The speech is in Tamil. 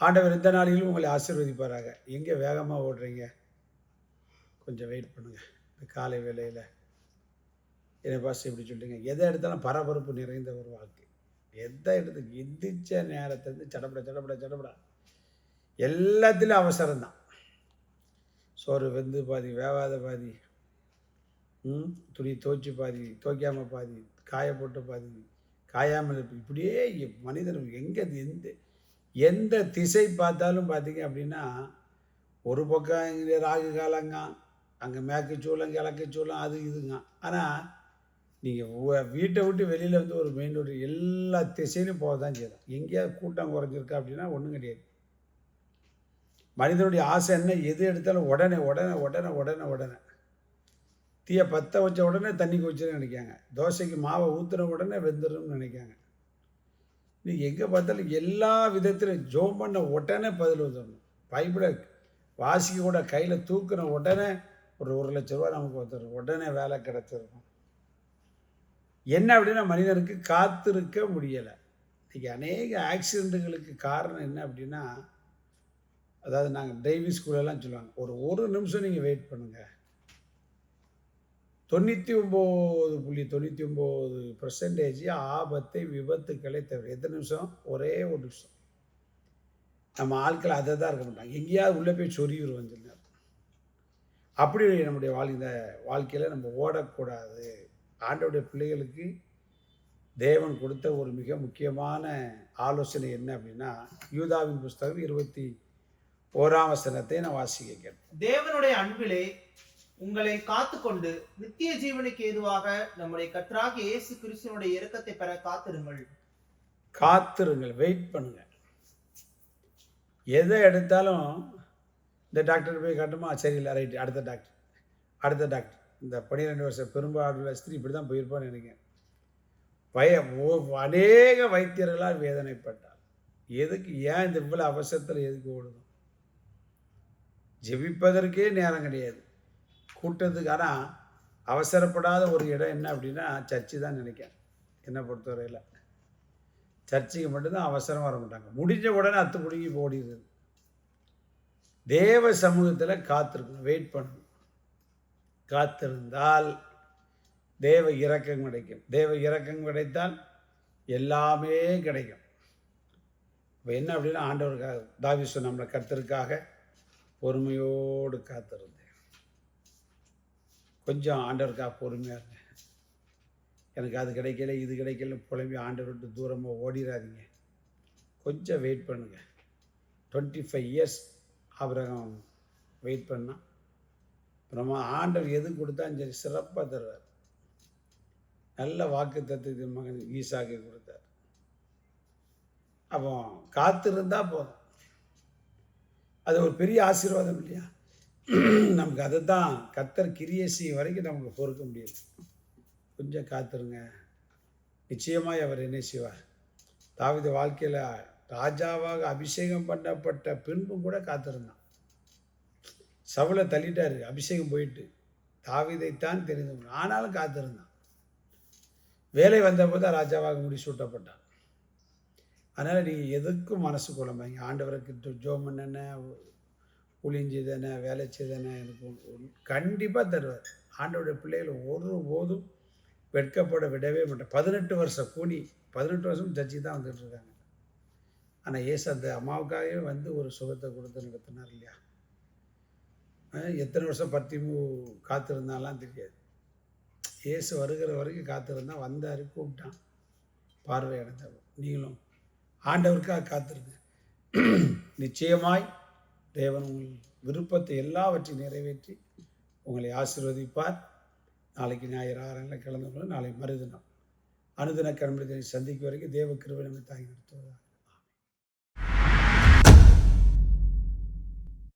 ஆண்டவர் இந்த நாளிலும் உங்களை ஆசீர்வதிப்பாராக. எங்கே வேகமாக ஓடுறீங்க? கொஞ்சம் வெயிட் பண்ணுங்கள் இந்த காலை வேலையில் என்னை பாஸ் இப்படி சொல்லுங்க. எதை எடுத்தாலும் பரபரப்பு நிறைந்த ஒரு வாழ்க்கை. எதை எடுத்து எந்திரிச்ச நேரத்துலேருந்து சடப்பட சடப்பட சடப்பட எல்லாத்துலேயும் அவசரம்தான். சோறு வெந்து பாதி வேவாத பாதி ம் துணி துவைச்சி பாதி துவைக்காமல் பாதி காய போட்டு பாதி காயாமல் இருப்பு இப்படியே மனிதன் எங்கே எந்த எந்த திசை பார்த்தாலும் பார்த்தீங்க அப்படின்னா ஒரு பக்கம் இங்கே ராகு காலங்க அங்கே மேற்கு சூளம் கிழக்கு சூளம் அது இதுங்க. ஆனால் நீங்கள் வீட்டை விட்டு வெளியில் வந்து ஒரு மெயின் ரோடு எல்லா திசையிலும் போக தான் செய்யலாம். எங்கேயாவது கூட்டம் குறைஞ்சிருக்கா அப்படின்னா ஒன்றும் கிடையாது. மனிதனுடைய ஆசை என்ன? எது எடுத்தாலும் உடனே உடனே உடனே உடனே உடனே. தீயை பற்ற வச்ச உடனே தண்ணி குச்சின்னு நினைக்காங்க. தோசைக்கு மாவை ஊற்றுன உடனே வெந்துடும் நினைக்காங்க. நீ எங்கே பார்த்தாலும் எல்லா விதத்திலும் ஜோம் பண்ண உடனே பதில் வந்துடணும். பைபிளை வாசிக்க கூட கையில் தூக்குன உடனே ஒரு ஒரு லட்ச ரூபா நமக்கு வந்துடும் உடனே வேலை கிடச்சிருக்கும் என்ன அப்படின்னா மனிதனுக்கு காத்திருக்க முடியலை. இன்றைக்கி அநேக ஆக்சிடெண்ட்டுகளுக்கு காரணம் என்ன அப்படின்னா அதாவது நாங்கள் டிரைவிங் ஸ்கூலெல்லாம் சொல்லுவாங்க ஒரு ஒரு நிமிஷம் நீங்கள் வெயிட் பண்ணுங்கள் தொண்ணூற்றி ஒம்பது புள்ளி தொண்ணூற்றி ஒம்பது பர்சன்டேஜ் ஆபத்தை விபத்துக்களை தவிர எத்தனை நிமிஷம்? ஒரே ஒரு நிமிஷம். நம்ம ஆட்கள் அதை தான் இருக்க மாட்டாங்க. எங்கேயாவது உள்ளே போய் சொருகிடுவோம் சில அப்படி நம்முடைய வாழ் இந்த வாழ்க்கையில் நம்ம ஓடக்கூடாது. ஆண்டவருடைய பிள்ளைகளுக்கு தேவன் கொடுத்த ஒரு மிக முக்கியமான ஆலோசனை என்ன அப்படின்னா யூதாவின் புஸ்தகம் இருபத்தி ஓராம் வசனத்தை நான் வாசிக்க கேட்பேன். தேவனுடைய அன்பிலே உங்களை காத்துக்கொண்டு நித்திய ஜீவனுக்கு ஏதுவாக நம்முடைய கற்றாக இயேசு கிறிஸ்துவனுடைய இறக்கத்தை பெற காத்திருங்கள். காத்திருங்கள். வெயிட் பண்ணுங்க. எதை எடுத்தாலும் இந்த டாக்டர் போய் காட்டுமா? சரியில்லை ரைட்டு அடுத்த டாக்டர் அடுத்த டாக்டர் இந்த பன்னிரெண்டு வருஷம் பெரும்பாலும் ஸ்திரீ இப்படி தான் போயிருப்பான்னு நினைக்கிறேன். பய ஓ- அநேக வைத்தியர்களால் வேதனைப்பட்டார். எதுக்கு ஏன் இந்த இவ்வளோ அவசரத்தில் எதுக்கு ஓடுதும் ஜெபிப்பதற்கே நேரம் கிடையாது. கூட்டத்துக்கு. ஆனால் அவசரப்படாத ஒரு இடம் என்ன அப்படின்னா சர்ச்சு தான் நினைக்கிறேன். என்னை பொறுத்தவரையில். சர்ச்சுக்கு மட்டும்தான் அவசரம் வர மாட்டாங்க. முடிஞ்ச உடனே அத்து பிடுங்கி ஓடிடுது தேவ சமூகத்தில் காத்திருக்கணும். வெயிட் பண்ணணும். காத்திருந்தால் தேவ இறக்கம் கிடைக்கும். தேவ இறக்கம் கிடைத்தால் எல்லாமே கிடைக்கும். இப்போ என்ன அப்படின்னா ஆண்டவருக்காக தாவிசு நம்மளை கர்த்தருக்காக பொறுமையோடு காத்திருந்தேன் கொஞ்சம் ஆண்டவருக்காக பொறுமையாக இருங்க. எனக்கு அது கிடைக்கல இது கிடைக்கல புலம்பி ஆண்டவர் விட்டு தூரமாக ஓடிடாதீங்க கொஞ்சம் வெயிட் பண்ணுங்கள் டுவெண்ட்டி ஃபைவ் இயர்ஸ் அப்புறம் வெயிட் பண்ணால் அப்புறமா ஆண்டவர் எது கொடுத்தாலும் சரி சிறப்பாக தருவார். நல்ல வாக்கு தத்துவ மகன் ஈசாக்கு கொடுத்தார். அப்போ காத்திருந்தால் போதும். அது ஒரு பெரிய ஆசீர்வாதம் இல்லையா? நமக்கு அதை தான் கத்தர் கிரியை செய்யும் வரைக்கும் நமக்கு பொறுக்க முடியல கொஞ்சம் காத்துருங்க. நிச்சயமாக அவர் என்ன செய்வார். தாவித வாழ்க்கையில் ராஜாவாக அபிஷேகம் பண்ணப்பட்ட பின்பும் கூட காத்திருந்தான். சவுலை தள்ளிட்டார் அபிஷேகம் போயிட்டு. தாவிதைத்தான் தெரிந்து ஆனாலும் காத்திருந்தான். வேலை வந்தபோது தான் ராஜாவாக முடிசூட்டப்பட்டான் அதனால் நீங்கள் எதுக்கும் மனசு குழம்பாங்க ஆண்டவருக்கு ஜோம் பண்ணன ஒளிஞ்சுதானே வேலை செய்தானே எனக்கு கண்டிப்பாக தருவார். ஆண்டவருடைய பிள்ளைகள் ஒரு போதும் வெட்கப்பட விடவே மாட்டேன் பதினெட்டு வருஷம் கூலி பதினெட்டு வருஷம் ஜட்ஜி தான் வந்துட்டு இருக்காங்க. ஆனால் ஏசு அந்த அம்மாவுக்காகவே வந்து ஒரு சுகத்தை கொடுத்து நடத்தினார் இல்லையா? எத்தனை வருஷம் பத்திமு காத்திருந்தாலாம் தெரியாது. ஏசு வருகிற வரைக்கும் காத்திருந்தா வந்தார் கூப்பிட்டான். பார்வை அடைந்தவர். நீங்களும் ஆண்டவருக்காக காத்திருங்க. நிச்சயமாய் தேவன் உங்கள் விருப்பத்தை எல்லாவற்றையும் நிறைவேற்றி உங்களை ஆசீர்வதிப்பார். நாளைக்கு ஞாயிறு ஆறங்களில் கலந்து கொள்ள நாளை மறுதினம் அனுதின கடமையை சந்திக்கும் வரைக்கும் தேவ கிருபை தாங்கி நிறுத்துவதாக.